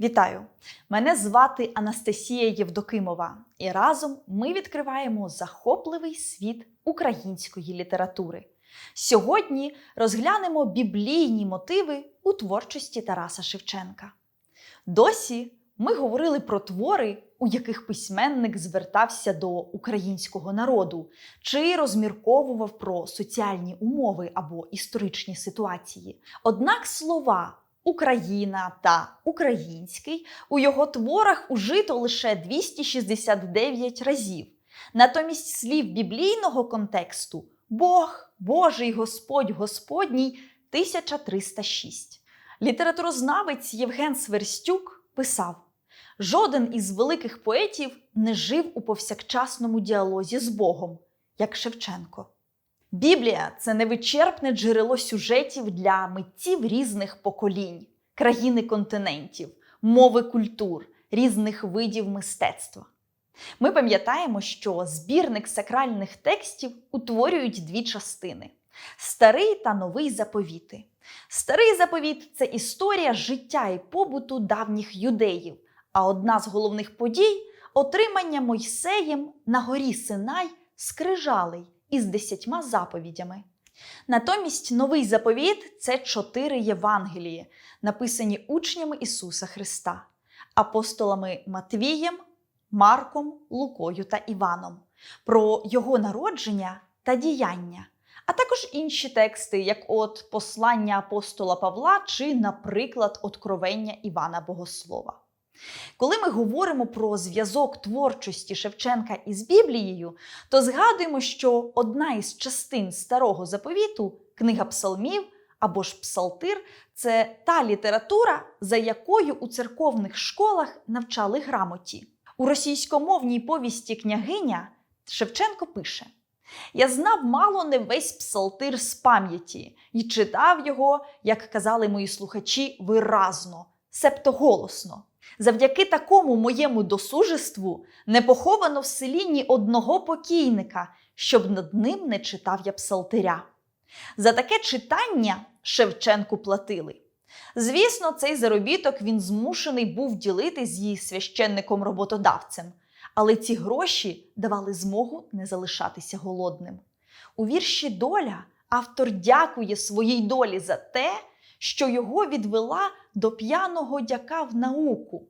Вітаю! Мене звати Анастасія Євдокимова, і разом ми відкриваємо захопливий світ української літератури. Сьогодні розглянемо біблійні мотиви у творчості Тараса Шевченка. Досі ми говорили про твори, у яких письменник звертався до українського народу чи розмірковував про соціальні умови або історичні ситуації. Однак слова Україна та український у його творах ужито лише 269 разів. Натомість слів біблійного контексту Бог, Божий, Господь, Господній 1306. Літературознавець Євген Сверстюк писав: жоден із великих поетів не жив у повсякчасному діалозі з Богом, як Шевченко. Біблія це невичерпне джерело сюжетів для митців різних поколінь, країни континентів, мови культур, різних видів мистецтва. Ми пам'ятаємо, що збірник сакральних текстів утворюють дві частини: старий та новий заповіти. Старий заповіт це історія життя і побуту давніх юдеїв, а одна з головних подій отримання Мойсеєм на горі Синай скрижалей із десятьма заповідями. Натомість новий заповіт це чотири Євангелії, написані учнями Ісуса Христа, апостолами Матвієм, Марком, Лукою та Іваном, про його народження та діяння, а також інші тексти, як от послання апостола Павла чи, наприклад, Откровення Івана Богослова. Коли ми говоримо про зв'язок творчості Шевченка із Біблією, то згадуємо, що одна із частин старого заповіту, книга псалмів або ж псалтир, це та література, за якою у церковних школах навчали грамоті. У російськомовній повісті княгиня Шевченко пише: Я знав мало не весь псалтир з пам'яті і читав його, як казали мої слухачі, виразно, себто голосно. Завдяки такому моєму досужеству не поховано в селі ні одного покійника, щоб над ним не читав я псалтиря. За таке читання Шевченку платили. Звісно, цей заробіток він змушений був ділити з її священником-роботодавцем, але ці гроші давали змогу не залишатися голодним. У вірші Доля автор дякує своїй долі за те, що його відвела до п'яного дяка в науку.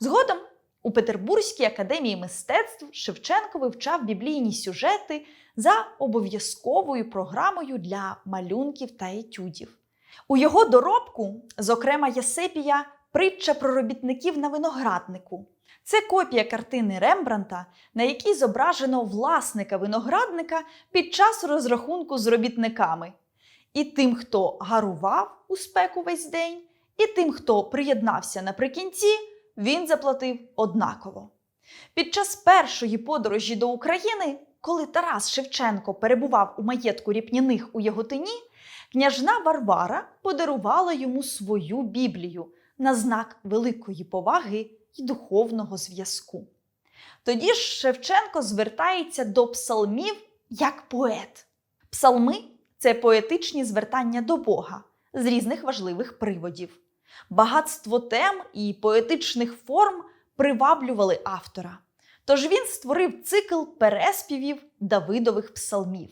Згодом у Петербурзькій академії мистецтв Шевченко вивчав біблійні сюжети за обов'язковою програмою для малюнків та етюдів. У його доробку, зокрема, Єсепія, притча про робітників на винограднику. Це копія картини Рембранта, на якій зображено власника виноградника під час розрахунку з робітниками. І тим, хто гарував у спеку весь день, і тим, хто приєднався наприкінці, він заплатив однаково. Під час першої подорожі до України, коли Тарас Шевченко перебував у маєтку ріпняних у Яготині, княжна Варвара подарувала йому свою Біблію на знак великої поваги й духовного зв'язку. Тоді ж Шевченко звертається до псалмів як поет. Псалми це поетичні звертання до Бога з різних важливих приводів. Багатство тем і поетичних форм приваблювали автора. Тож він створив цикл переспівів Давидових псалмів.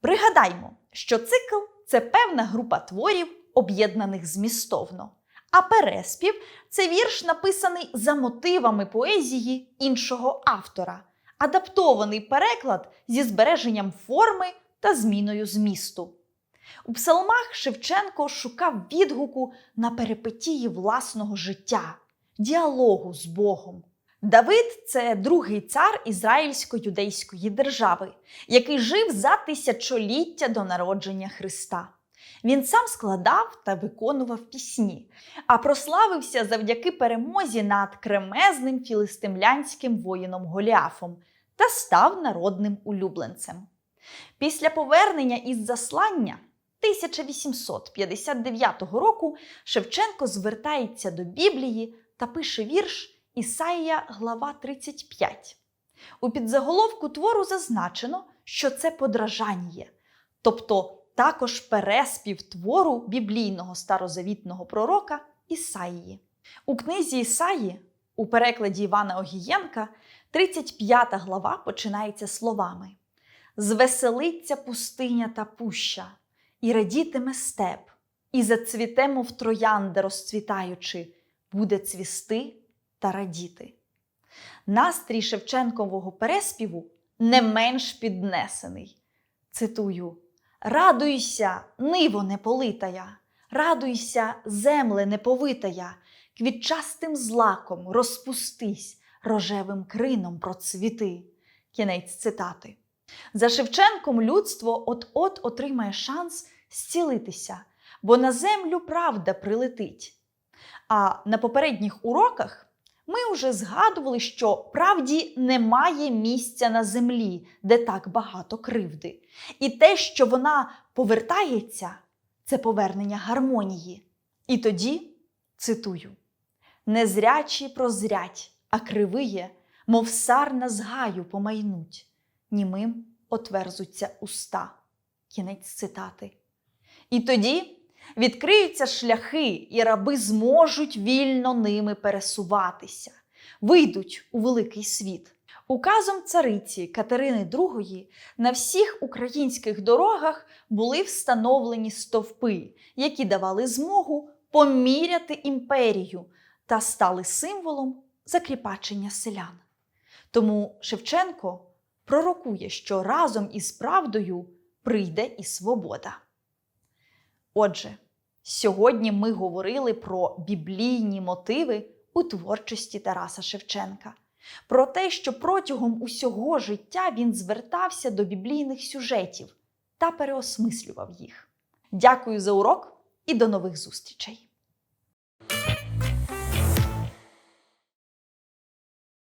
Пригадаймо, що цикл це певна група творів, об'єднаних змістовно. А переспів це вірш, написаний за мотивами поезії іншого автора, адаптований переклад зі збереженням форми та зміною змісту. У псалмах Шевченко шукав відгуку на перипетії власного життя, діалогу з Богом. Давид це другий цар ізраїльсько-юдейської держави, який жив за тисячоліття до народження Христа. Він сам складав та виконував пісні, а прославився завдяки перемозі над кремезним філистимлянським воїном Голіафом та став народним улюбленцем. Після повернення із заслання 1859 року Шевченко звертається до Біблії та пише вірш Ісаїя, глава 35. У підзаголовку твору зазначено, що це подражання, тобто також переспів твору біблійного старозавітного пророка Ісаїї. У книзі Ісаї, у перекладі Івана Огієнка, 35 глава починається словами: Звеселиться пустиня та пуща, і радітиме степ, і зацвіте, мов троянда розцвітаючи, буде цвісти та радіти. Настрій Шевченкового переспіву не менш піднесений. Цитую: Радуйся, ниво неполитая, радуйся, земле неповитая, квітчастим злаком розпустись, рожевим крином процвіти. Кінець цитати. За Шевченком людство от-от отримає шанс зцілитися, бо на землю правда прилетить. А на попередніх уроках ми вже згадували, що правді немає місця на землі, де так багато кривди. І те, що вона повертається, це повернення гармонії. І тоді цитую: Незрячі прозрять, а кривиє, мов сарна з гаю помайнуть, німим отверзуться уста. Кінець цитати. І тоді відкриються шляхи, і раби зможуть вільно ними пересуватися, вийдуть у великий світ. Указом цариці Катерини II на всіх українських дорогах були встановлені стовпи, які давали змогу поміряти імперію та стали символом закріпачення селян. Тому Шевченко пророкує, що разом із правдою прийде і свобода. Отже, сьогодні ми говорили про біблійні мотиви у творчості Тараса Шевченка, про те, що протягом усього життя він звертався до біблійних сюжетів та переосмислював їх. Дякую за урок і до нових зустрічей!